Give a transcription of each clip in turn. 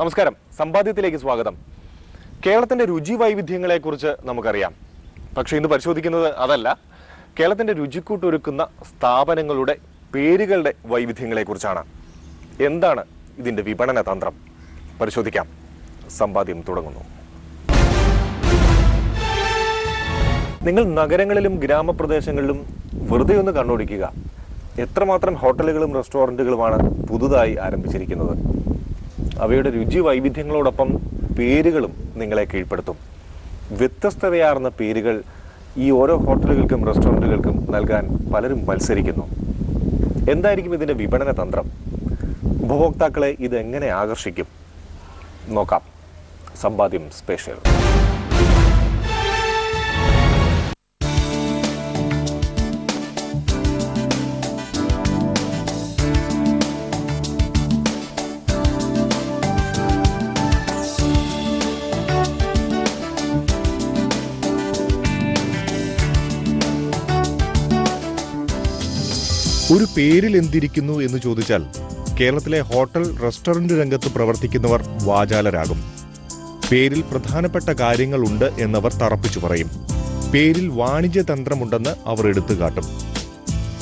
നമസ്കാരം. സമ്പാദ്യത്തിലേക്ക് സ്വാഗതം. കേരളത്തിന്റെ രുചി വൈവിധ്യങ്ങളെക്കുറിച്ച് നമുക്കറിയാം. പക്ഷെ ഇന്ന് പരിശോധിക്കുന്നത് അതല്ല. കേരളത്തിന്റെ രുചിക്കൂട്ടൊരുക്കുന്ന സ്ഥാപനങ്ങളുടെ പേരുകളുടെ വൈവിധ്യങ്ങളെക്കുറിച്ചാണ്. എന്താണ് ഇതിന്റെ വിപണന തന്ത്രം? പരിശോധിക്കാം. സമ്പാദ്യം തുടങ്ങുന്നു. നിങ്ങൾ നഗരങ്ങളിലും ഗ്രാമപ്രദേശങ്ങളിലും വെറുതെ ഒന്ന് കണ്ണോടിക്കുക. എത്രമാത്രം ഹോട്ടലുകളും റെസ്റ്റോറന്റുകളുമാണ് പുതുതായി ആരംഭിച്ചിരിക്കുന്നത്. അവയുടെ രുചി വൈവിധ്യങ്ങളോടൊപ്പം പേരുകളും നിങ്ങളെ കീഴ്പ്പെടുത്തും. വ്യത്യസ്തതയാർന്ന പേരുകൾ ഈ ഓരോ ഹോട്ടലുകൾക്കും റെസ്റ്റോറന്റുകൾക്കും നൽകാൻ പലരും മത്സരിക്കുന്നു. എന്തായിരിക്കും ഇതിന്റെ വിപണന തന്ത്രം? ഉപഭോക്താക്കളെ ഇത് എങ്ങനെ ആകർഷിക്കും? നോക്കാം. സമ്പാദ്യം സ്പെഷ്യൽ. പേരിൽ എന്തിരിക്കുന്നു എന്ന് ചോദിച്ചാൽ കേരളത്തിലെ ഹോട്ടൽ റെസ്റ്റോറന്റ് രംഗത്ത് പ്രവർത്തിക്കുന്നവർ വാചാലരാകും. പേരിൽ പ്രധാനപ്പെട്ട കാര്യങ്ങളുണ്ട് എന്നവർ തറപ്പിച്ചു പറയും. പേരിൽ വാണിജ്യ തന്ത്രമുണ്ടെന്ന് അവർ എടുത്തു കാട്ടും.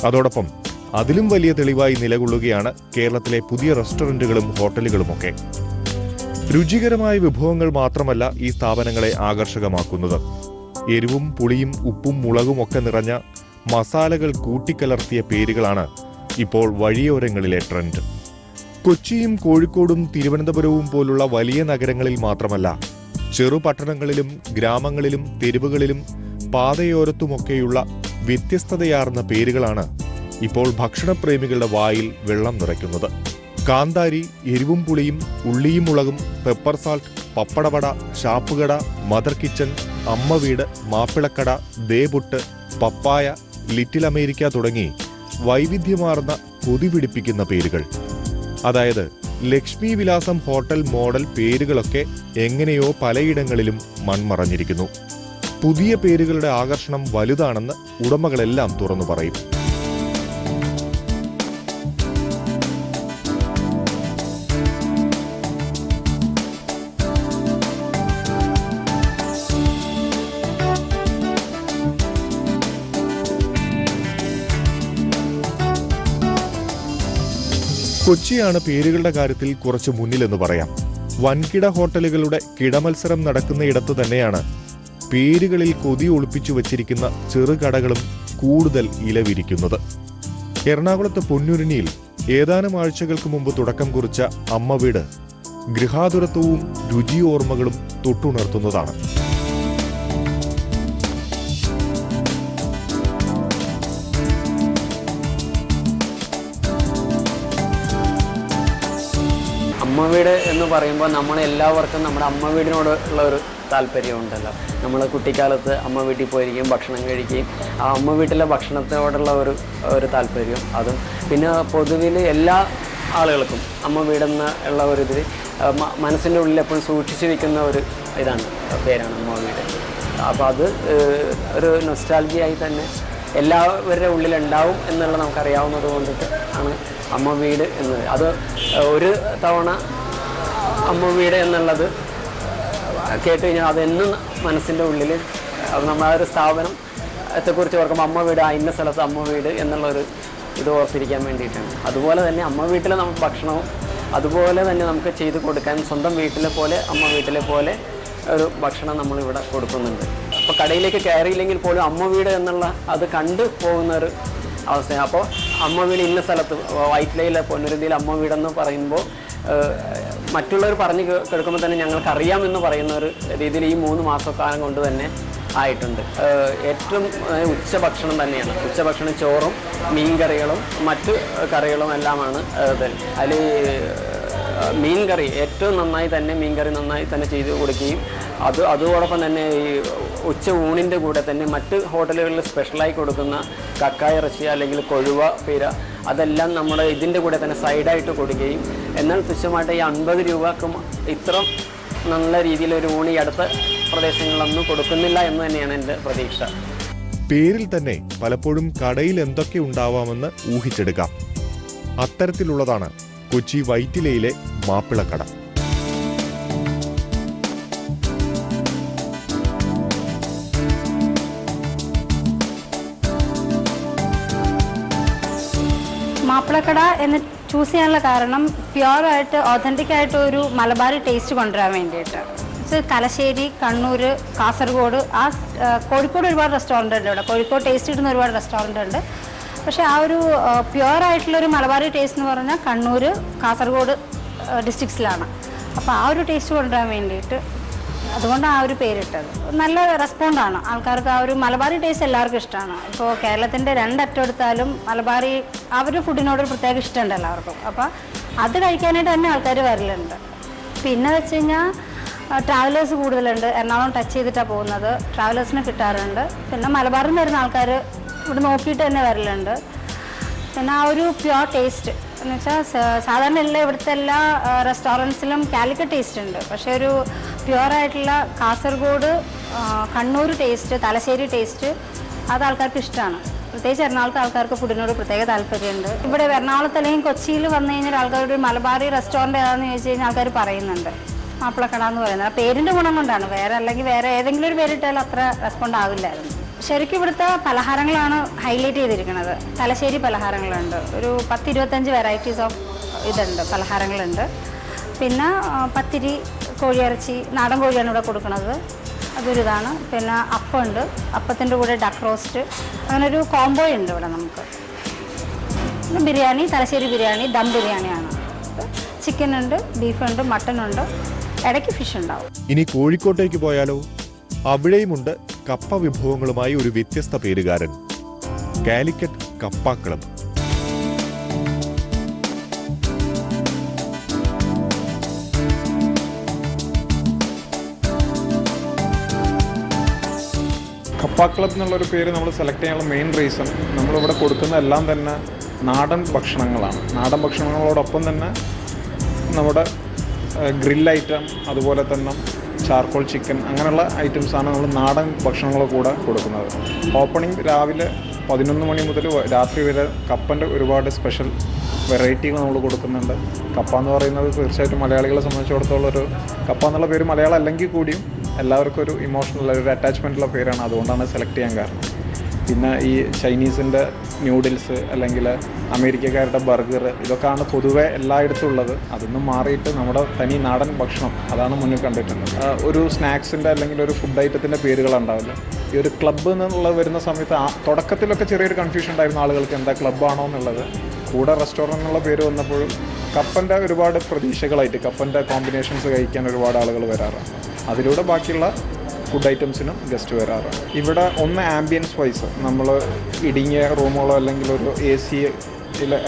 അതോടൊപ്പം അതിലും വലിയ തെളിവായി നിലകൊള്ളുകയാണ് കേരളത്തിലെ പുതിയ റെസ്റ്റോറന്റുകളും ഹോട്ടലുകളുമൊക്കെ. രുചികരമായ വിഭവങ്ങൾ മാത്രമല്ല ഈ സ്ഥാപനങ്ങളെ ആകർഷകമാക്കുന്നത്. എരിവും പുളിയും ഉപ്പും മുളകും ഒക്കെ നിറഞ്ഞ മസാലകൾ കൂട്ടിക്കലർത്തിയ പേരുകളാണ് ഇപ്പോൾ വഴിയോരങ്ങളിലെ ട്രെൻഡ്. കൊച്ചിയും കോഴിക്കോടും തിരുവനന്തപുരവും പോലുള്ള വലിയ നഗരങ്ങളിൽ മാത്രമല്ല ചെറുപട്ടണങ്ങളിലും ഗ്രാമങ്ങളിലും തെരുവുകളിലും പാതയോരത്തുമൊക്കെയുള്ള വ്യത്യസ്തതയാർന്ന പേരുകളാണ് ഇപ്പോൾ ഭക്ഷണപ്രേമികളുടെ വായിൽ വെള്ളം നിറയ്ക്കുന്നത്. കാന്താരി എരിവും പുളിയും ഉള്ളിയും മുളകും പെപ്പർ സാൾട്ട് പപ്പടവട ഷാപ്പുകട മദർ കിച്ചൺ അമ്മ വീട് മാപ്പിളക്കട ദേപുട്ട് പപ്പായ ലിറ്റിൽ അമേരിക്ക തുടങ്ങി വൈവിധ്യമാർന്ന കൊതി പിടിപ്പിക്കുന്ന പേരുകൾ. അതായത് ലക്ഷ്മി വിലാസം ഹോട്ടൽ മോഡൽ പേരുകളൊക്കെ എങ്ങനെയോ പലയിടങ്ങളിലും മൺമറഞ്ഞിരിക്കുന്നു. പുതിയ പേരുകളുടെ ആകർഷണം വലുതാണെന്ന് ഉടമകളെല്ലാം തുറന്നു പറയും. കൊച്ചിയാണ് പേരുകളുടെ കാര്യത്തിൽ കുറച്ച് മുന്നിലെന്ന് പറയാം. വൻകിട ഹോട്ടലുകളുടെ കിടമത്സരം നടക്കുന്ന ഇടത്ത് തന്നെയാണ് പേരുകളിൽ കൊതി ഒളിപ്പിച്ചു വച്ചിരിക്കുന്ന ചെറുകടകളും കൂടുതൽ ഇലവിരിക്കുന്നത്. എറണാകുളത്ത് പൊന്നുരുണിയിൽ ഏതാനും ആഴ്ചകൾക്ക് മുമ്പ് തുടക്കം കുറിച്ച അമ്മ വീട് ഗൃഹാതുരത്വവും രുചിയോർമ്മകളും തൊട്ടുണർത്തുന്നതാണ്. അമ്മ വീട് എന്ന് പറയുമ്പോൾ നമ്മൾ എല്ലാവർക്കും നമ്മുടെ അമ്മ വീടിനോട് ഉള്ള ഒരു താല്പര്യമുണ്ടല്ലോ. നമ്മൾ കുട്ടിക്കാലത്ത് അമ്മ വീട്ടിൽ പോയിരിക്കും ഭക്ഷണം കഴിക്കുകയും ആ അമ്മ വീട്ടിലെ ഭക്ഷണത്തോടുള്ള ഒരു ഒരു താല്പര്യം അതും. പിന്നെ പൊതുവിൽ എല്ലാ ആളുകൾക്കും അമ്മ വീടെന്ന ഉള്ള ഒരു ഇതിൽ മനസ്സിന്റെ ഉള്ളിൽ എപ്പോഴും സൂക്ഷിച്ചു വെക്കുന്ന ഒരു ഇതാണ് പേരാണ് അമ്മ വീട്. അപ്പോൾ അത് ഒരു നൊസ്റ്റാലജിയായി തന്നെ എല്ലാവരുടെ ഉള്ളിലുണ്ടാവും എന്നുള്ളത് നമുക്കറിയാവുന്നത് കൊണ്ടിട്ട് ആണ് അമ്മ വീട് എന്നത് അത് ഒരു തവണ അമ്മ വീട് എന്നുള്ളത് കേട്ട് കഴിഞ്ഞാൽ അതെന്നും മനസ്സിന്റെ ഉള്ളിൽ നമ്മൾ ആ ഒരു സ്ഥാപനത്തെക്കുറിച്ച് ഓർക്കുമ്പോൾ അമ്മ വീട് ആ ഇന്ന സ്ഥലത്ത് അമ്മ വീട് എന്നുള്ളൊരു ഇത് ഓർത്തിരിക്കാൻ വേണ്ടിയിട്ടാണ്. അതുപോലെ തന്നെ അമ്മ വീട്ടിലെ നമുക്ക് ഭക്ഷണവും അതുപോലെ തന്നെ നമുക്ക് ചെയ്ത് കൊടുക്കാൻ സ്വന്തം വീട്ടിലെ പോലെ അമ്മ വീട്ടിലെ പോലെ ഒരു ഭക്ഷണം നമ്മളിവിടെ കൊടുക്കുന്നുണ്ട്. അപ്പോൾ കടയിലേക്ക് കയറിയില്ലെങ്കിൽ പോലും അമ്മ വീട് എന്നുള്ള അത് കണ്ടു പോകുന്ന ഒരു അവസ്ഥയാണ് അപ്പോൾ അമ്മ വീട് ഇന്ന സ്ഥലത്ത് വൈറ്റ്ലയിലെ പൊന്നുരുതിയിൽ അമ്മ വീടെന്ന് പറയുമ്പോൾ മറ്റുള്ളവർ പറഞ്ഞു കേൾക്കുമ്പോൾ തന്നെ ഞങ്ങൾക്ക് അറിയാമെന്ന് പറയുന്ന ഒരു രീതിയിൽ ഈ മൂന്ന് മാസക്കാലം കൊണ്ട് തന്നെ ആയിട്ടുണ്ട്. ഏറ്റവും ഉച്ചഭക്ഷണം തന്നെയാണ്. ഉച്ചഭക്ഷണം ചോറും മീൻകറികളും മറ്റ് കറികളും എല്ലാമാണ് അതിൽ മീൻകറി ഏറ്റവും നന്നായി തന്നെ മീൻകറി നന്നായി തന്നെ ചെയ്ത് കൊടുക്കുകയും അത് അതോടൊപ്പം തന്നെ ഈ ഉച്ച ഊണിന്റെ കൂടെ തന്നെ മറ്റ് ഹോട്ടലുകളിൽ സ്പെഷ്യലായി കൊടുക്കുന്ന കക്കായ ഇറച്ചി അല്ലെങ്കിൽ കൊഴുവ പീര അതെല്ലാം നമ്മൾ ഇതിന്റെ കൂടെ തന്നെ സൈഡായിട്ട് കൊടുക്കുകയും എന്നാൽ തുച്ഛമായിട്ട് ഈ അൻപത് രൂപക്ക് ഇത്ര നല്ല രീതിയിൽ ഒരു ഊണി അടുത്ത പ്രദേശങ്ങളിലൊന്നും കൊടുക്കുന്നില്ല എന്ന് തന്നെയാണ് എന്റെ പ്രതീക്ഷ. പേരിൽ തന്നെ പലപ്പോഴും കടയിൽ എന്തൊക്കെ ഉണ്ടാവാമെന്ന് ഊഹിച്ചെടുക്കാം. അത്തരത്തിലുള്ളതാണ് കൊച്ചി വൈറ്റിലയിലെ മാപ്പിളക്കട. മാപ്പിളക്കട എന്ന് ചൂസ് ചെയ്യാനുള്ള കാരണം പ്യുവറായിട്ട് ഓതന്റിക് ആയിട്ട് ഒരു മലബാറി ടേസ്റ്റ് കൊണ്ടുവരാൻ വേണ്ടിയിട്ട്. കലശ്ശേരി കണ്ണൂർ കാസർഗോഡ് ആ ആ, കോഴിക്കോട് ഒരുപാട് റെസ്റ്റോറന്റ് ഉണ്ട് ഇവിടെ. കോഴിക്കോട് ടേസ്റ്റ് കിട്ടുന്ന ഒരുപാട് റെസ്റ്റോറന്റ് ഉണ്ട്. പക്ഷേ ആ ഒരു പ്യുവർ ആയിട്ടുള്ള ഒരു മലബാറി ടേസ്റ്റ് എന്ന് പറഞ്ഞാൽ കണ്ണൂർ കാസർഗോഡ് ഡിസ്ട്രിക്ട്സിലാണ് അപ്പോൾ ആ ഒരു ടേസ്റ്റ് കൊണ്ടുവരാൻ വേണ്ടിയിട്ട് അതുകൊണ്ടാണ് ആ ഒരു പേരിട്ടത്. നല്ല റെസ്പോണ്ടാണ് ആൾക്കാർക്ക് ആ ഒരു മലബാറി ടേസ്റ്റ് എല്ലാവർക്കും ഇഷ്ടമാണ് ഇപ്പോൾ കേരളത്തിന്റെ രണ്ടറ്റം എടുത്താലും മലബാറി ആ ഒരു ഫുഡിനോട് ഒരു പ്രത്യേക ഇഷ്ടമുണ്ട് എല്ലാവർക്കും. അപ്പോൾ അത് കഴിക്കാനായിട്ട് തന്നെ ആൾക്കാർ വരലുണ്ട്. പിന്നെ വെച്ച് കഴിഞ്ഞാൽ ട്രാവലേഴ്സ് കൂടുതലുണ്ട്. എറണാകുളം ടച്ച് ചെയ്തിട്ടാണ് പോകുന്നത്. ട്രാവലേഴ്സിനെ കിട്ടാറുണ്ട്. പിന്നെ മലബാറിൽ നിന്ന് വരുന്ന ആൾക്കാർ ഇവിടെ നോക്കിയിട്ട് തന്നെ വരലുണ്ട്. പിന്നെ ആ ഒരു പ്യുവർ ടേസ്റ്റ് എന്ന് വെച്ചാൽ സാധാരണ എല്ലാ ഇവിടുത്തെ എല്ലാ റെസ്റ്റോറന്റ്സിലും കാലിക്കറ്റ് ടേസ്റ്റ് ഉണ്ട്. പക്ഷേ ഒരു പ്യുവറായിട്ടുള്ള കാസർഗോഡ് കണ്ണൂർ ടേസ്റ്റ് തലശ്ശേരി ടേസ്റ്റ് അത് ആൾക്കാർക്ക് ഇഷ്ടമാണ് പ്രത്യേകിച്ച് എറണാകുളത്തെ ആൾക്കാർക്ക് ഫുഡിനോട് പ്രത്യേക താല്പര്യമുണ്ട്. ഇവിടെ എറണാകുളത്ത് അല്ലെങ്കിൽ കൊച്ചിയിൽ വന്നു കഴിഞ്ഞാൽ ആൾക്കാരുടെ ഒരു മലബാറി റെസ്റ്റോറന്റ് ഏതാണെന്ന് ചോദിച്ചു കഴിഞ്ഞാൽ ആൾക്കാർ പറയുന്നുണ്ട്. മാപ്പിളക്കട എന്ന് പറയുന്നത്. ആ പേരിന്റെ ഗുണം കൊണ്ടാണ്. വേറെ അല്ലെങ്കിൽ വേറെ ഏതെങ്കിലും ഒരു പേരിട്ടാൽ അത്ര റെസ്പോണ്ട് ആവില്ലായിരുന്നു. ശരിക്കും ഇവിടുത്തെ പലഹാരങ്ങളാണ് ഹൈലൈറ്റ് ചെയ്തിരിക്കുന്നത്. തലശ്ശേരി പലഹാരങ്ങളുണ്ട്. ഒരു പത്ത് ഇരുപത്തഞ്ച് വെറൈറ്റീസ് ഓഫ് ഇതുണ്ട് പലഹാരങ്ങളുണ്ട്. പിന്നെ പത്തിരി കോഴിയിറച്ചി നാടൻ കോഴിയാണ് ഇവിടെ കൊടുക്കുന്നത്. അതൊരു ഇതാണ്. പിന്നെ അപ്പമുണ്ട്. അപ്പത്തിന്റെ കൂടെ ഡക്ക് റോസ്റ്റ് അങ്ങനെ ഒരു കോംബോ ഉണ്ട് ഇവിടെ നമുക്ക്. പിന്നെ ബിരിയാണി തലശ്ശേരി ബിരിയാണി ദം ബിരിയാണിയാണ്. ചിക്കൻ ഉണ്ട് ബീഫ് ഉണ്ട് മട്ടൺ ഉണ്ട്. ഇടയ്ക്ക് ഫിഷ് ഉണ്ടാവും. ഇനി കോഴിക്കോട്ടേക്ക് പോയാലോ? അവിടെയുമുണ്ട് കപ്പ വിഭവങ്ങളുമായി ഒരു വ്യത്യസ്ത പേരുകാരൻ. കാലിക്കറ്റ് കപ്പ ക്ലബ് കപ്പ ക്ലബ് എന്നുള്ളൊരു പേര് നമ്മൾ സെലക്ട് ചെയ്യാനുള്ള മെയിൻ റീസൺ നമ്മളിവിടെ കൊടുക്കുന്ന എല്ലാം തന്നെ നാടൻ ഭക്ഷണങ്ങളാണ്. നാടൻ ഭക്ഷണങ്ങളോടൊപ്പം തന്നെ നമ്മുടെ ഗ്രിൽ ഐറ്റം അതുപോലെ തന്നെ ചാർക്കോൾ ചിക്കൻ അങ്ങനെയുള്ള ഐറ്റംസാണ് നമ്മൾ നാടൻ ഭക്ഷണങ്ങൾ കൂടെ കൊടുക്കുന്നത്. ഓപ്പണിംഗ് രാവിലെ പതിനൊന്ന് മണി മുതൽ രാത്രി വരെ കപ്പന്റെ ഒരുപാട് സ്പെഷ്യൽ വെറൈറ്റികൾ നമ്മൾ കൊടുക്കുന്നുണ്ട്. കപ്പ എന്ന് പറയുന്നത് തീർച്ചയായിട്ടും മലയാളികളെ സംബന്ധിച്ചിടത്തോളം ഒരു കപ്പ എന്നുള്ള പേര് മലയാളം അല്ലെങ്കിൽ കൂടിയും എല്ലാവർക്കും ഒരു ഇമോഷണൽ ഒരു അറ്റാച്ച്മെന്റുള്ള പേരാണ്. അതുകൊണ്ടാണ് സെലക്ട് ചെയ്യാൻ കാരണം. പിന്നെ ഈ ചൈനീസിന്റെ ന്യൂഡിൽസ് അല്ലെങ്കിൽ അമേരിക്കക്കാരുടെ ബർഗർ ഇതൊക്കെയാണ് പൊതുവെ എല്ലായിടത്തും ഉള്ളത് അതൊന്നും മാറിയിട്ട് നമ്മുടെ തനി നാടൻ ഭക്ഷണം അതാണ് മുന്നിൽ കണ്ടിട്ടുള്ളത്. ഒരു സ്നാക്സിന്റെ അല്ലെങ്കിൽ ഒരു ഫുഡ് ഐറ്റത്തിന്റെ പേരുകളുണ്ടാവില്ല ഈ ഒരു ക്ലബ്ബ് എന്നുള്ളത് വരുന്ന സമയത്ത് തുടക്കത്തിലൊക്കെ ചെറിയൊരു കൺഫ്യൂഷൻ ഉണ്ടായിരുന്നു ആളുകൾക്ക് എന്താ ക്ലബ്ബാണോ എന്നുള്ളത്. കൂടെ റെസ്റ്റോറന്റ് എന്നുള്ള പേര് വന്നപ്പോഴും കപ്പന്റെ ഒരുപാട് പ്രതീക്ഷകളായിട്ട് കപ്പന്റെ കോമ്പിനേഷൻസ് കഴിക്കാൻ ഒരുപാട് ആളുകൾ വരാറുണ്ട്. അതിലൂടെ ബാക്കിയുള്ള ഫുഡ് ഐറ്റംസിനും ഗസ്റ്റ് വരാറുണ്ട് ഇവിടെ ഒന്ന് ആംബിയൻസ് വൈസ് നമ്മൾ ഇടുങ്ങിയ റൂമുകളോ അല്ലെങ്കിൽ ഒരു എ സി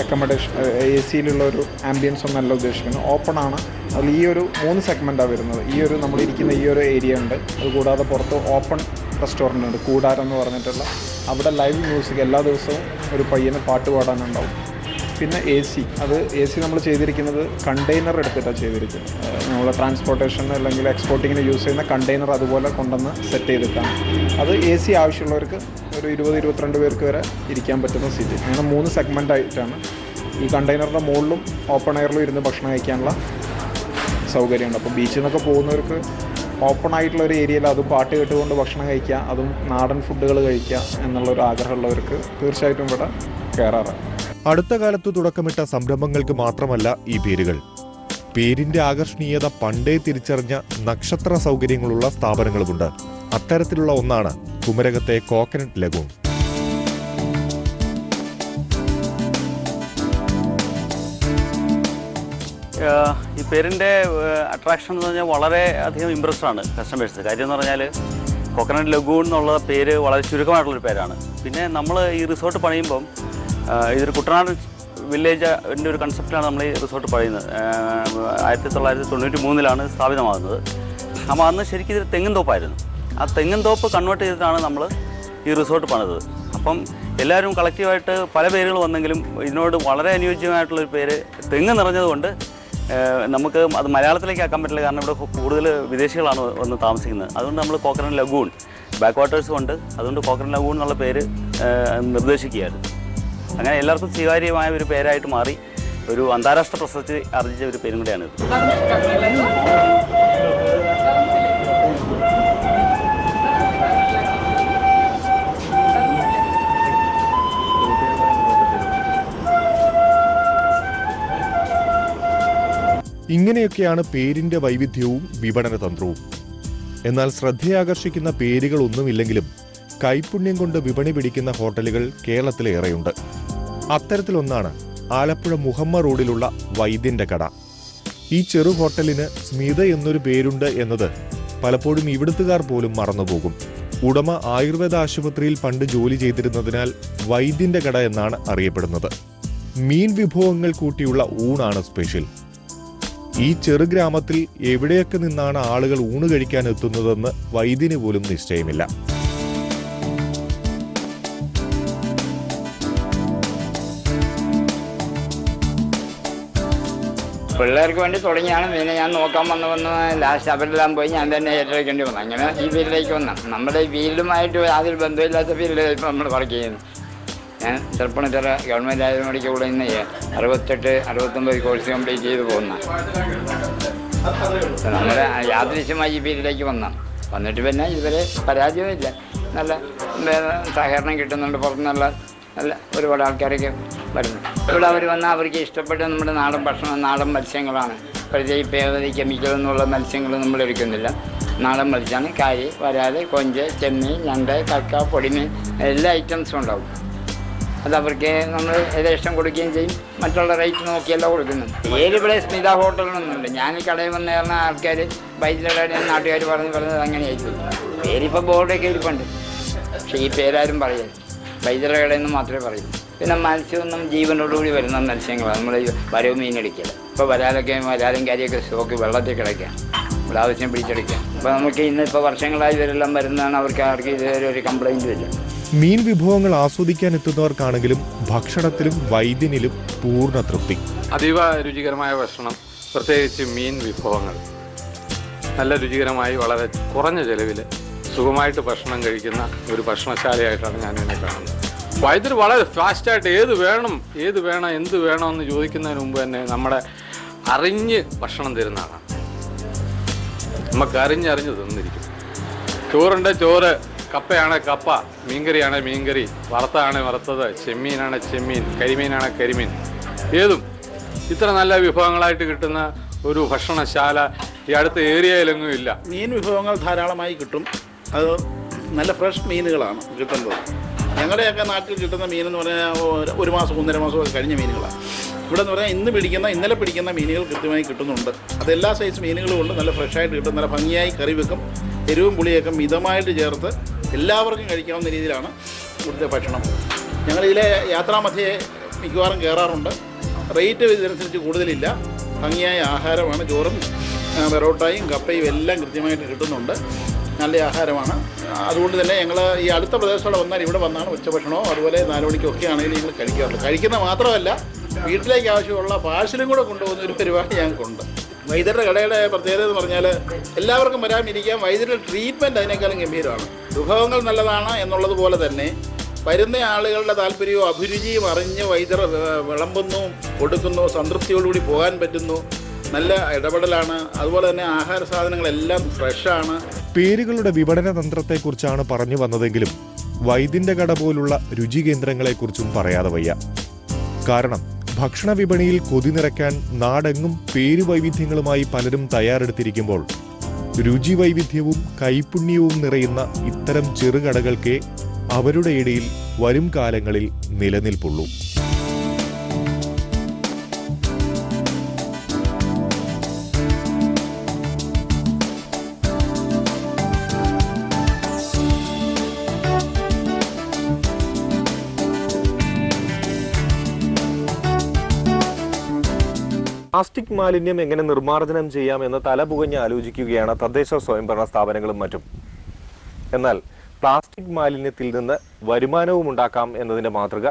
അക്കോമഡേഷൻ എ സിയിലുള്ള ഒരു ആംബിയൻസ് ഒന്നല്ല ഉദ്ദേശിക്കുന്നത്. ഓപ്പൺ ആണ്. അതിൽ ഈ ഒരു മൂന്ന് സെഗ്മെന്റാണ് വരുന്നത്. ഈ ഒരു നമ്മൾ ഇരിക്കുന്ന ഈ ഒരു ഏരിയ ഉണ്ട്. അതുകൂടാതെ പുറത്ത് ഓപ്പൺ റെസ്റ്റോറന്റ് ഉണ്ട്. കൂടാരം എന്ന് പറഞ്ഞിട്ടുള്ള. അവിടെ ലൈവ് മ്യൂസിക് എല്ലാ ദിവസവും ഒരു പയ്യന് പാട്ട് പാടാനുണ്ടാവും. പിന്നെ എ സി അത് എ സി നമ്മൾ ചെയ്തിരിക്കുന്നത് കണ്ടെയ്നർ എടുത്തിട്ടാണ് ചെയ്തിരിക്കുന്നത്. നമ്മൾ ട്രാൻസ്പോർട്ടേഷൻ അല്ലെങ്കിൽ എക്സ്പോർട്ടിങ്ങിന് യൂസ് ചെയ്യുന്ന കണ്ടെയ്നർ അതുപോലെ കൊണ്ടുവന്ന് സെറ്റ് ചെയ്തിട്ടാണ്. അത് എ സി ആവശ്യമുള്ളവർക്ക് ഒരു ഇരുപത് ഇരുപത്തിരണ്ട് പേർക്ക് വരെ ഇരിക്കാൻ പറ്റുന്ന സീറ്റ് അങ്ങനെ മൂന്ന് സെഗ്മെന്റ് ആയിട്ടാണ് ഈ കണ്ടെയ്നറിന്റെ മുകളിലും ഓപ്പൺ എയറിലും ഇരുന്ന് ഭക്ഷണം കഴിക്കാനുള്ള സൗകര്യമുണ്ട്. അപ്പോൾ ബീച്ചിൽ നിന്നൊക്കെ പോകുന്നവർക്ക് ഓപ്പൺ ആയിട്ടുള്ള ഒരു ഏരിയയിൽ അതും പാട്ട് കേട്ടുകൊണ്ട് ഭക്ഷണം കഴിക്കുക അതും നാടൻ ഫുഡുകൾ കഴിക്കുക എന്നുള്ളൊരു ആഗ്രഹമുള്ളവർക്ക് തീർച്ചയായിട്ടും ഇവിടെ കയറാറാണ് അടുത്ത കാലത്തു തുടക്കമിട്ട സംരംഭങ്ങൾക്ക് മാത്രമല്ല ഈ പേരുകൾ. പേരിന്റെ ആകർഷണീയത പണ്ടേ തിരിച്ചറിഞ്ഞ നക്ഷത്ര സൗകര്യങ്ങളുള്ള സ്ഥാപനങ്ങളുമുണ്ട്. അത്തരത്തിലുള്ള ഒന്നാണ് കുമരകത്തെ കോക്കനട്ട് ലഗൂൺ. ഈ പേരിന്റെ അട്രാക്ഷൻ എന്ന് പറഞ്ഞാൽ വളരെ അധികം ഇമ്പ്രസ്ഡ് ആണ് കസ്റ്റമേഴ്സ് കാര്യം എന്ന് പറഞ്ഞാൽ കോക്കനട്ട് ലഗൂൺ എന്നുള്ള പേര് വളരെ ചുരുക്കമായിട്ടുള്ളൊരു പേരാണ്. പിന്നെ നമ്മൾ ഈ റിസോർട്ട് പണിയുമ്പം ഇതൊരു കുട്ടനാട് വില്ലേജിന്റെ ഒരു കൺസെപ്റ്റിലാണ് നമ്മൾ ഈ റിസോർട്ട് പറയുന്നത്. ആയിരത്തി തൊള്ളായിരത്തി തൊണ്ണൂറ്റി മൂന്നിലാണ് സ്ഥാപിതമാകുന്നത്. അപ്പോൾ അന്ന് ശരിക്കും ഇതൊരു തെങ്ങിൻ തോപ്പായിരുന്നു. ആ തെങ്ങിൻ തോപ്പ് കൺവേർട്ട് ചെയ്തിട്ടാണ് നമ്മൾ ഈ റിസോർട്ട് പണിതത്. അപ്പം എല്ലാവരും കളക്റ്റീവായിട്ട് പല പേരുകൾ വന്നെങ്കിലും ഇതിനോട് വളരെ അനുയോജ്യമായിട്ടുള്ളൊരു പേര് തെങ്ങ് നിറഞ്ഞതുകൊണ്ട് നമുക്ക് അത് മലയാളത്തിലേക്ക് ആക്കാൻ പറ്റില്ല. കാരണം ഇവിടെ കൂടുതൽ വിദേശികളാണ് വന്ന് താമസിക്കുന്നത്. അതുകൊണ്ട് നമ്മൾ കോക്കറൻ ലഗൂൺ ബാക്ക് വാട്ടേഴ്സും ഉണ്ട് അതുകൊണ്ട് കോക്കറൻ ലഗൂൺ എന്നുള്ള പേര് നിർദ്ദേശിക്കുകയായിരുന്നു. അങ്ങനെ എല്ലാവർക്കും സ്വീകാര്യമായ ഒരു പേരായിട്ട് മാറി ഒരു അന്താരാഷ്ട്ര പ്രശസ്തി ആർജിച്ച ഒരു പേരും കൂടിയാണ് ഇങ്ങനെയൊക്കെയാണ് പേരിന്റെ വൈവിധ്യവും വിപണന തന്ത്രവും എന്നാൽ ശ്രദ്ധയാകർഷിക്കുന്ന പേരുകളൊന്നുമില്ലെങ്കിലും കൈപ്പുണ്യം കൊണ്ട് വിപണി പിടിക്കുന്ന ഹോട്ടലുകൾ കേരളത്തിലേറെയുണ്ട്. അത്തരത്തിലൊന്നാണ് ആലപ്പുഴ മുഹമ്മ റോഡിലുള്ള വൈദ്യന്റെ കട. ഈ ചെറു ഹോട്ടലിന് സ്മിത എന്നൊരു പേരുണ്ട് എന്നത് പലപ്പോഴും ഇവിടുത്തുകാർ പോലും മറന്നുപോകും. ഉടമ ആയുർവേദ ആശുപത്രിയിൽ പണ്ട് ജോലി ചെയ്തിരുന്നതിനാൽ വൈദ്യന്റെ കട എന്നാണ് അറിയപ്പെടുന്നത്. മീൻ വിഭവങ്ങൾ കൂട്ടിയുള്ള ഊണാണ് സ്പെഷ്യൽ. ഈ ചെറു ഗ്രാമത്തിൽ എവിടെയൊക്കെ നിന്നാണ് ആളുകൾ ഊണ് കഴിക്കാൻ എത്തുന്നതെന്ന് വൈദ്യന് പോലും നിശ്ചയമില്ല. പിള്ളേർക്ക് വേണ്ടി തുടങ്ങിയാണ്. പിന്നെ ഞാൻ നോക്കാൻ വന്ന് വന്ന് ലാസ്റ്റ് അവരെല്ലാം പോയി ഞാൻ തന്നെ ഏറ്റെടുക്കേണ്ടി വന്നു. അങ്ങനെ ഈ ഫീൽഡിലേക്ക് വന്നു. നമ്മുടെ ഫീൽഡുമായിട്ട് യാതൊരു ബന്ധമില്ലാത്ത ഫീൽഡിൽ ഇപ്പോൾ നമ്മൾ വർക്ക് ചെയ്യുന്നു. ഞാൻ തൃപ്പൂണിത്തറ ഗവൺമെന്റ് ആയുർവേദിക്ക് കോളേജിൽ നിന്ന് അറുപത്തെട്ട് അറുപത്തൊമ്പത് കോഴ്സ് കംപ്ലീറ്റ് ചെയ്ത് പോകുന്ന. നമ്മുടെ യാദൃശ്യമായി ഈ ഫീൽഡിലേക്ക് വന്ന. വന്നിട്ട് പിന്നെ ഇതുവരെ പരാജയമില്ല നല്ല സഹകരണം കിട്ടുന്നുണ്ട് പുറത്തുനിന്നുള്ള നല്ല ഒരുപാട് ആൾക്കാരൊക്കെ വരുന്നു. ഇവിടെ അവർ വന്നാൽ അവർക്ക് ഇഷ്ടപ്പെട്ട നമ്മുടെ നാടൻ ഭക്ഷണം നാടൻ മത്സ്യങ്ങളാണ്. പ്രത്യേകിച്ച് ഭേദഗതി കെമിക്കൽ എന്നുള്ള മത്സ്യങ്ങൾ നമ്മൾ എടുക്കുന്നില്ല. നാടൻ മത്സ്യമാണ്. കാരി വരാൽ കൊഞ്ച് ചെമ്മീൻ ഞണ്ട് കക്ക പൊടിമീൻ എല്ലാ ഐറ്റംസും ഉണ്ടാവും. അത് അവർക്ക് നമ്മൾ ഏകദേശം കൊടുക്കുകയും ചെയ്യും. മറ്റുള്ള റേറ്റ് നോക്കിയല്ല കൊടുക്കുന്നത്. പേര് ഇവിടെ സ്മിത ഹോട്ടലൊന്നുമില്ല ഞാൻ കടയിൽ വന്ന് കയറുന്ന ആൾക്കാർ വൈദ്യുതി നാട്ടുകാർ പറഞ്ഞ് പറഞ്ഞത് അങ്ങനെയായിരിക്കും. പേരിപ്പോൾ ബോർഡൊക്കെ ഇരിപ്പുണ്ട്. പക്ഷേ ഈ പേരാരും പറയില്ല വൈദ്യുതി എന്ന് മാത്രമേ പറയൂ. പിന്നെ മത്സ്യമൊന്നും ജീവനോടുകൂടി വരുന്ന മത്സ്യങ്ങളാണ് നമ്മൾ ഈ വരവ് മീൻ എടുക്കില്ല ഇപ്പോൾ വരാലൊക്കെ വരാലും കാര്യമൊക്കെ സ്റ്റോക്ക് വെള്ളത്തിൽ കിടക്കുകയാണ് ഇവിടെ ആവശ്യം പിടിച്ചെടുക്കുക അപ്പോൾ നമുക്ക് ഇന്നിപ്പോൾ വർഷങ്ങളായി ഇവരെല്ലാം വരുന്നതാണ് അവർക്ക് ആർക്കും ഇതുവരെ ഒരു കംപ്ലൈന്റും ഇല്ല. മീൻ വിഭവങ്ങൾ ആസ്വദിക്കാൻ എത്തുന്നവർക്കാണെങ്കിലും ഭക്ഷണത്തിലും വൈദ്യനിലും പൂർണ തൃപ്തി. അതീവ രുചികരമായ ഭക്ഷണം പ്രത്യേകിച്ച് മീൻ വിഭവങ്ങൾ. നല്ല രുചികരമായി വളരെ കുറഞ്ഞ ചെലവിൽ സുഖമായിട്ട് ഭക്ഷണം കഴിക്കുന്ന ഒരു ഭക്ഷണശാലയായിട്ടാണ് ഞാൻ ഇതിനെ കാണുന്നത് വൈദ്യുതി വളരെ ഫാസ്റ്റായിട്ട് ഏത് വേണം ഏത് വേണം എന്ത് വേണം എന്ന് ചോദിക്കുന്നതിന് മുമ്പ് തന്നെ നമ്മുടെ അറിഞ്ഞ് ഭക്ഷണം തരുന്നതാണ് നമുക്ക് അറിഞ്ഞറിഞ്ഞ് തന്നിരിക്കും. ചോറുണ്ട് ചോറ് കപ്പയാണ് കപ്പ മീൻകറിയാണ് മീൻകറി വറുത്താണ് വറുത്തത് ചെമ്മീനാണ് ചെമ്മീൻ കരിമീനാണ് കരിമീൻ. ഏതും. ഇത്ര നല്ല വിഭവങ്ങളായിട്ട് കിട്ടുന്ന ഒരു ഭക്ഷണശാല ഈ അടുത്ത ഏരിയയിലൊന്നും ഇല്ല. മീൻ വിഭവങ്ങൾ ധാരാളമായി കിട്ടും. അത് നല്ല ഫ്രഷ് മീനുകളാണ് കിട്ടുന്നത്. ഞങ്ങളുടെയൊക്കെ നാട്ടിൽ കിട്ടുന്ന മീനെന്ന് പറഞ്ഞാൽ ഒരു- മാസം ഒന്നര മാസമൊക്കെ കഴിഞ്ഞ മീനുകളാണ്. ഇവിടെ എന്ന് പറഞ്ഞാൽ ഇന്ന് പിടിക്കുന്ന ഇന്നലെ പിടിക്കുന്ന മീനുകൾ കൃത്യമായി കിട്ടുന്നുണ്ട്. അതെല്ലാ സൈസ് മീനുകളും ഉണ്ട്. നല്ല ഫ്രഷായിട്ട് കിട്ടും. നല്ല ഭംഗിയായി കറി വെക്കും. എരിവും പുളിയൊക്കെ മിതമായിട്ട് ചേർത്ത് എല്ലാവർക്കും കഴിക്കാവുന്ന രീതിയിലാണ് ഇവിടുത്തെ ഭക്ഷണം. ഞങ്ങളിതിലെ യാത്രാമധ്യേ മിക്കവാറും കയറാറുണ്ട് റേറ്റ് ഇതനുസരിച്ച് കൂടുതലില്ല. ഭംഗിയായ ആഹാരമാണ്. ചോറും പെറോട്ടായും കപ്പയും എല്ലാം കൃത്യമായിട്ട് കിട്ടുന്നുണ്ട്. നല്ല ആഹാരമാണ്. അതുകൊണ്ട് തന്നെ ഞങ്ങൾ ഈ അടുത്ത പ്രദേശത്തോടെ വന്നാൽ ഇവിടെ വന്നാണ് ഉച്ചഭക്ഷണമോ അതുപോലെ നാല് മണിക്കൊക്കെ ആണെങ്കിലും ഞങ്ങൾ കഴിക്കാറുള്ളത് കഴിക്കുന്ന മാത്രമല്ല വീട്ടിലേക്ക് ആവശ്യമുള്ള പാഴ്സലും കൂടെ കൊണ്ടുപോകുന്ന ഒരു പരിപാടി ഞങ്ങൾക്കുണ്ട്. വൈദ്യരുടെ കടയുടെ പ്രത്യേകത എന്ന് പറഞ്ഞാൽ എല്ലാവർക്കും വരാൻ ഇരിക്കാം വൈദ്യരുടെ ട്രീറ്റ്മെന്റ് അതിനേക്കാളും ഗംഭീരമാണ്. വിഭവങ്ങൾ നല്ലതാണ് എന്നുള്ളത് പോലെ തന്നെ വരുന്ന ആളുകളുടെ താല്പര്യവും അഭിരുചിയും അറിഞ്ഞ് വൈദ്യർ വിളമ്പുന്നു കൊടുക്കുന്നു സംതൃപ്തിയോടുകൂടി പോകാൻ പറ്റുന്നു. നല്ല ഇടപെടലാണ്. അതുപോലെ തന്നെ ആഹാര സാധനങ്ങളെല്ലാം ഫ്രഷാണ് പേരുകളുടെ വിപണന തന്ത്രത്തെക്കുറിച്ചാണ് പറഞ്ഞു വന്നതെങ്കിലും വൈദ്യന്റെ കട പോലുള്ള രുചി കേന്ദ്രങ്ങളെക്കുറിച്ചും പറയാതെ വയ്യ. കാരണം ഭക്ഷണ വിപണിയിൽ കൊതി നിറയ്ക്കാൻ നാടെങ്ങും പേരു വൈവിധ്യങ്ങളുമായി പലരും തയ്യാറെടുത്തിരിക്കുമ്പോൾ രുചി വൈവിധ്യവും കൈപുണ്യവും നിറയുന്ന ഇത്തരം ചെറുകടകൾക്കേ അവരുടെ ഇടയിൽ വരും കാലങ്ങളിൽ നിലനിൽപ്പുള്ളൂ. പ്ലാസ്റ്റിക് മാലിന്യം എങ്ങനെ നിർമ്മാർജനം ചെയ്യാം എന്ന് തലപുകഞ്ഞ് ആലോചിക്കുകയാണ് തദ്ദേശ സ്വയംഭരണ സ്ഥാപനങ്ങളും മറ്റും. എന്നാൽ പ്ലാസ്റ്റിക് മാലിന്യത്തിൽ നിന്ന് വരുമാനവും ഉണ്ടാക്കാം എന്നതിന്റെ മാതൃക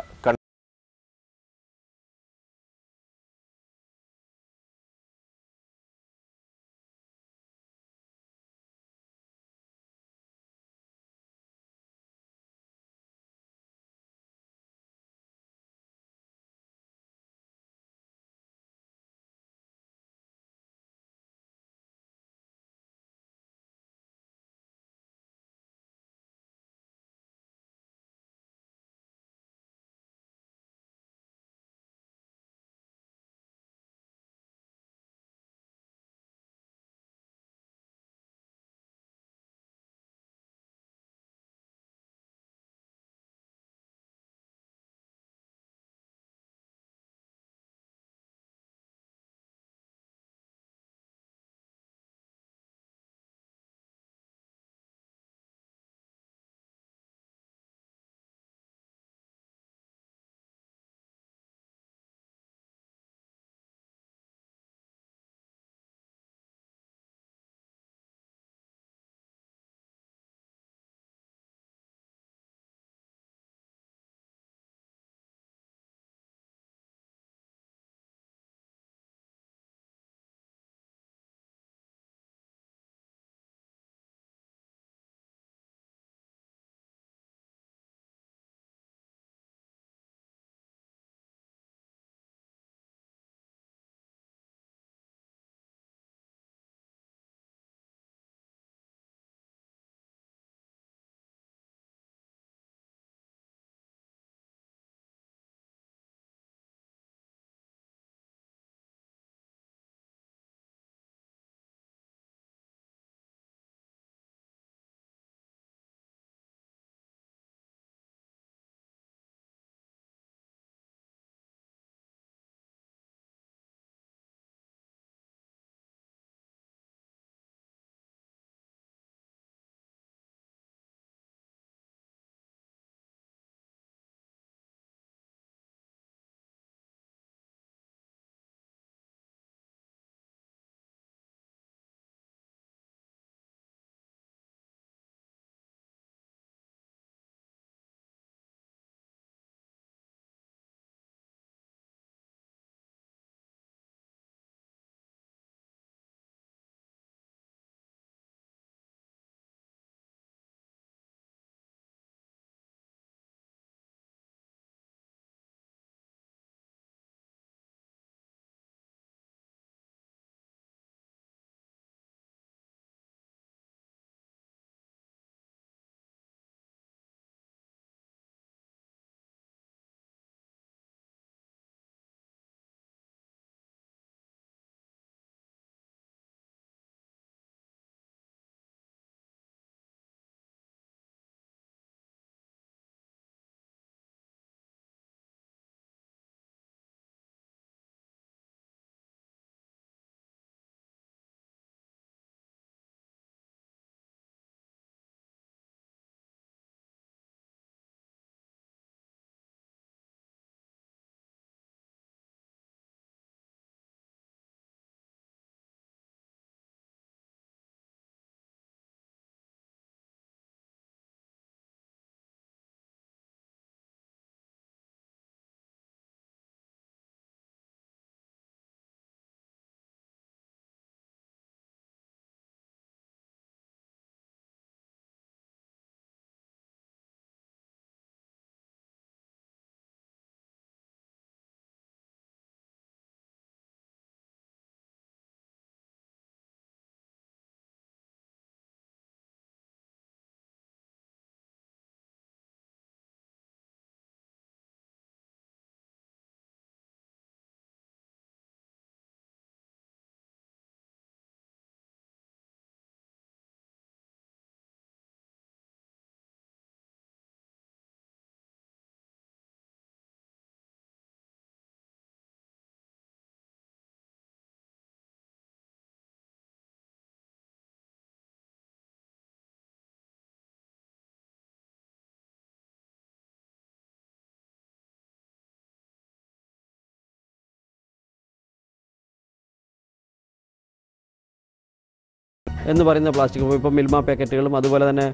എന്ന് പറയുന്ന പ്ലാസ്റ്റിക് ഇപ്പോൾ മിൽമ പാക്കറ്റുകളും അതുപോലെ തന്നെ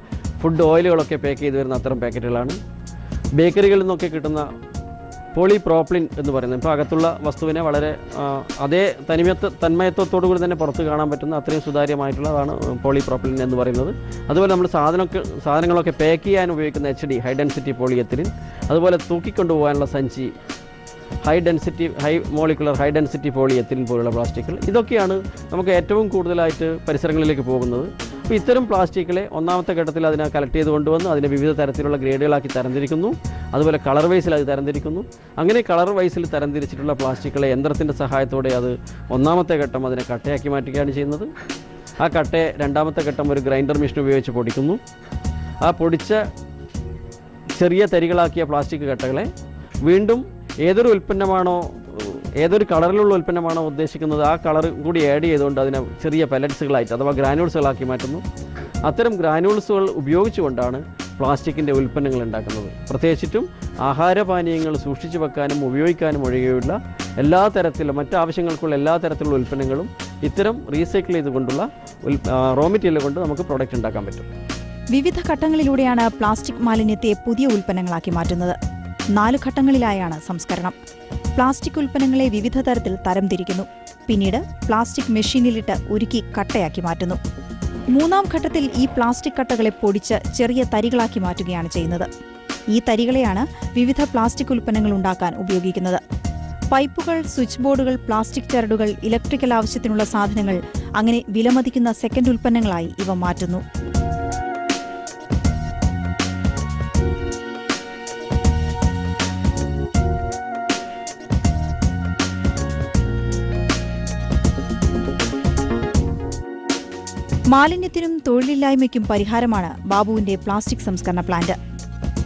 ഫുഡ് ഓയിലുകളൊക്കെ പാക്ക് ചെയ്ത് വരുന്ന അത്തരം പാക്കറ്റുകളാണ്. ബേക്കറികളിൽ നിന്നൊക്കെ കിട്ടുന്ന പോളി പ്രോപ്ലിൻ എന്ന് പറയുന്നത്. ഇപ്പോൾ അകത്തുള്ള വസ്തുവിനെ വളരെ അതേ തനിമയത്വ തന്മയത്വത്തോടു കൂടി തന്നെ പുറത്ത് കാണാൻ പറ്റുന്ന അത്രയും സുതാര്യമായിട്ടുള്ളതാണ് പോളി പ്രോപ്ലിൻ എന്ന് പറയുന്നത്. അതുപോലെ നമ്മൾ സാധനമൊക്കെ സാധനങ്ങളൊക്കെ പാക്ക് ചെയ്യാൻ ഉപയോഗിക്കുന്ന H D high density polyethylene. അതുപോലെ തൂക്കിക്കൊണ്ടുപോകാനുള്ള സഞ്ചി high density high molecular high density polyethylene പോലുള്ള പ്ലാസ്റ്റിക്കുകൾ ഇതൊക്കെയാണ് നമുക്ക് ഏറ്റവും കൂടുതലായിട്ട് പരിസരങ്ങളിലേക്ക് പോകുന്നത്. അപ്പോൾ ഇത്തരം പ്ലാസ്റ്റിക്കുകളെ ഒന്നാമത്തെ ഘട്ടത്തിൽ അതിനെ കളക്ട് ചെയ്ത് കൊണ്ടുവന്ന് അതിനെ വിവിധ തരത്തിലുള്ള ഗ്രേഡുകളാക്കി തരംതിരിക്കുന്നു. അതുപോലെ കളർ വൈസിൽ അത് തരംതിരിക്കുന്നു. അങ്ങനെ കളർ വൈസിൽ തരംതിരിച്ചിട്ടുള്ള പ്ലാസ്റ്റിക്കുകളെ യന്ത്രത്തിന്റെ സഹായത്തോടെ അത് ഒന്നാമത്തെ ഘട്ടം അതിനെ കട്ടയാക്കി മാറ്റുകയാണ് ചെയ്യുന്നത്. ആ കട്ടയെ രണ്ടാമത്തെ ഘട്ടം ഒരു ഗ്രൈൻഡർ മെഷീൻ ഉപയോഗിച്ച് പൊടിക്കുന്നു. ആ പൊടിച്ച ചെറിയ തരികളാക്കിയ പ്ലാസ്റ്റിക് കട്ടകളെ വീണ്ടും ഏതൊരു ഉൽപ്പന്നമാണോ ഏതൊരു കളറിലുള്ള ഉൽപ്പന്നമാണോ ഉദ്ദേശിക്കുന്നത് ആ കളർ കൂടി ആഡ് ചെയ്തുകൊണ്ട് അതിനെ ചെറിയ പെലറ്റ്സുകളായിട്ട് അഥവാ ഗ്രാനുൾസുകളാക്കി മാറ്റുന്നു. അത്തരം ഗ്രാനുൾസുകൾ ഉപയോഗിച്ചുകൊണ്ടാണ് പ്ലാസ്റ്റിക്കിന്റെ ഉൽപ്പന്നങ്ങൾ ഉണ്ടാക്കുന്നത്. പ്രത്യേകിച്ചിട്ടും ആഹാരപാനീയങ്ങൾ സൂക്ഷിച്ചു വെക്കാനും ഉപയോഗിക്കാനും ഒഴികെയുള്ള എല്ലാ തരത്തിലും മറ്റാവശ്യങ്ങൾക്കുള്ള എല്ലാ തരത്തിലുള്ള ഉൽപ്പന്നങ്ങളും ഇത്തരം റീസൈക്കിൾ ചെയ്തുകൊണ്ടുള്ള റോ മെറ്റീരിയൽ കൊണ്ട് നമുക്ക് പ്രോഡക്റ്റ് ഉണ്ടാക്കാൻ പറ്റും. വിവിധ ഘട്ടങ്ങളിലൂടെയാണ് പ്ലാസ്റ്റിക് മാലിന്യത്തെ പുതിയ ഉൽപ്പന്നങ്ങളാക്കി മാറ്റുന്നത്. നാല് ഘട്ടങ്ങളിലായാണ് സംസ്കരണം. പ്ലാസ്റ്റിക് ഉൽപ്പന്നങ്ങളെ വിവിധ തരത്തിൽ തരംതിരിക്കുന്നു. പിന്നീട് പ്ലാസ്റ്റിക് മെഷീനിലിട്ട് ഉരുക്കി കട്ടയാക്കി മാറ്റുന്നു. മൂന്നാം ഘട്ടത്തിൽ ഈ പ്ലാസ്റ്റിക് കട്ടകളെ പൊടിച്ച് ചെറിയ തരികളാക്കി മാറ്റുകയാണ് ചെയ്യുന്നത്. ഈ തരികളെയാണ് വിവിധ പ്ലാസ്റ്റിക് ഉൽപ്പന്നങ്ങൾ ഉണ്ടാക്കാൻ ഉപയോഗിക്കുന്നത്. പൈപ്പുകൾ സ്വിച്ച് ബോർഡുകൾ പ്ലാസ്റ്റിക് ചരടുകൾ ഇലക്ട്രിക്കൽ ആവശ്യത്തിനുള്ള സാധനങ്ങൾ അങ്ങനെ വിലമതിക്കുന്ന സെക്കൻഡ് ഉൽപ്പന്നങ്ങളായി ഇവ മാറ്റുന്നു. മാലിന്യത്തിനും തൊഴിലില്ലായ്മയ്ക്കും പരിഹാരമാണ് ബാബുവിന്റെ പ്ലാസ്റ്റിക് സംസ്കരണ പ്ലാന്റ്.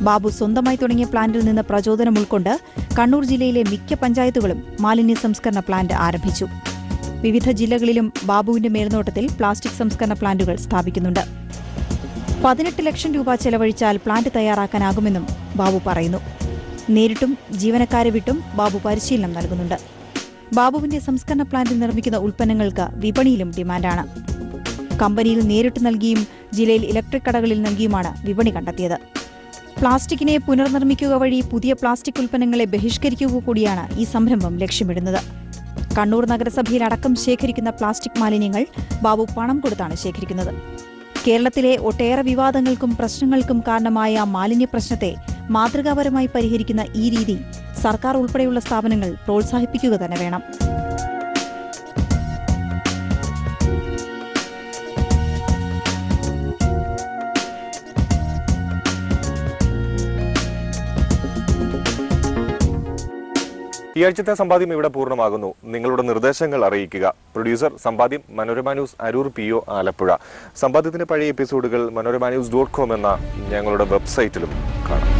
ബാബു സ്വന്തമായി തുടങ്ങിയ പ്ലാന്റിൽ നിന്ന് പ്രചോദനം ഉൾക്കൊണ്ട് കണ്ണൂർ ജില്ലയിലെ മിക്ക പഞ്ചായത്തുകളും മാലിന്യ സംസ്കരണ പ്ലാന്റ് ആരംഭിച്ചു. വിവിധ ജില്ലകളിലും ബാബുവിന്റെ മേൽനോട്ടത്തിൽ പ്ലാസ്റ്റിക് സംസ്കരണ പ്ലാന്റുകൾ സ്ഥാപിക്കുന്നുണ്ട്. പതിനെട്ട് ലക്ഷം രൂപ ചെലവഴിച്ചാൽ പ്ലാന്റ് തയ്യാറാക്കാനാകുമെന്നും ബാബു പറയുന്നു. നേരിട്ടും ജീവനക്കാരെ വിട്ടും ബാബു പരിശീലനം നൽകുന്നുണ്ട്. ബാബുവിന്റെ സംസ്കരണ പ്ലാന്റിൽ നിർമ്മിക്കുന്ന ഉൽപ്പന്നങ്ങൾക്ക് വിപണിയിലും ഡിമാൻഡാണ്. കമ്പനിയിൽ നേരിട്ട് നൽകിയും ജില്ലയിൽ ഇലക്ട്രിക് കടകളിൽ നൽകിയുമാണ് വിപണി കണ്ടെത്തിയത്. പ്ലാസ്റ്റിക്കിനെ പുനർനിർമ്മിക്കുക വഴി പുതിയ പ്ലാസ്റ്റിക് ഉൽപ്പന്നങ്ങളെ ബഹിഷ്കരിക്കുക കൂടിയാണ് ഈ സംരംഭം ലക്ഷ്യമിടുന്നത്. കണ്ണൂർ നഗരസഭയിൽ അടക്കം ശേഖരിക്കുന്ന പ്ലാസ്റ്റിക് മാലിന്യങ്ങൾ ബാബു പണം കൊടുത്താണ് ശേഖരിക്കുന്നത്. കേരളത്തിലെ ഒട്ടേറെ വിവാദങ്ങൾക്കും പ്രശ്നങ്ങൾക്കും കാരണമായ മാലിന്യ പ്രശ്നത്തെ മാതൃകാപരമായി പരിഹരിക്കുന്ന ഈ രീതി സർക്കാർ ഉൾപ്പെടെയുള്ള സ്ഥാപനങ്ങൾ പ്രോത്സാഹിപ്പിക്കുക തന്നെ വേണം. ഈ ആഴ്ചത്തെ സമ്പാദ്യം ഇവിടെ പൂർണമാകുന്നു. നിങ്ങളുടെ നിർദ്ദേശങ്ങൾ അറിയിക്കുക. പ്രൊഡ്യൂസർ സമ്പാദ്യം Manorama news Aroor P O Alappuzha. സമ്പാദ്യത്തിന്റെ പഴയ എപ്പിസോഡുകൾ മനോരമ ന്യൂസ് ഡോട്ട് കോം എന്ന ഞങ്ങളുടെ വെബ്സൈറ്റിലും കാണാം.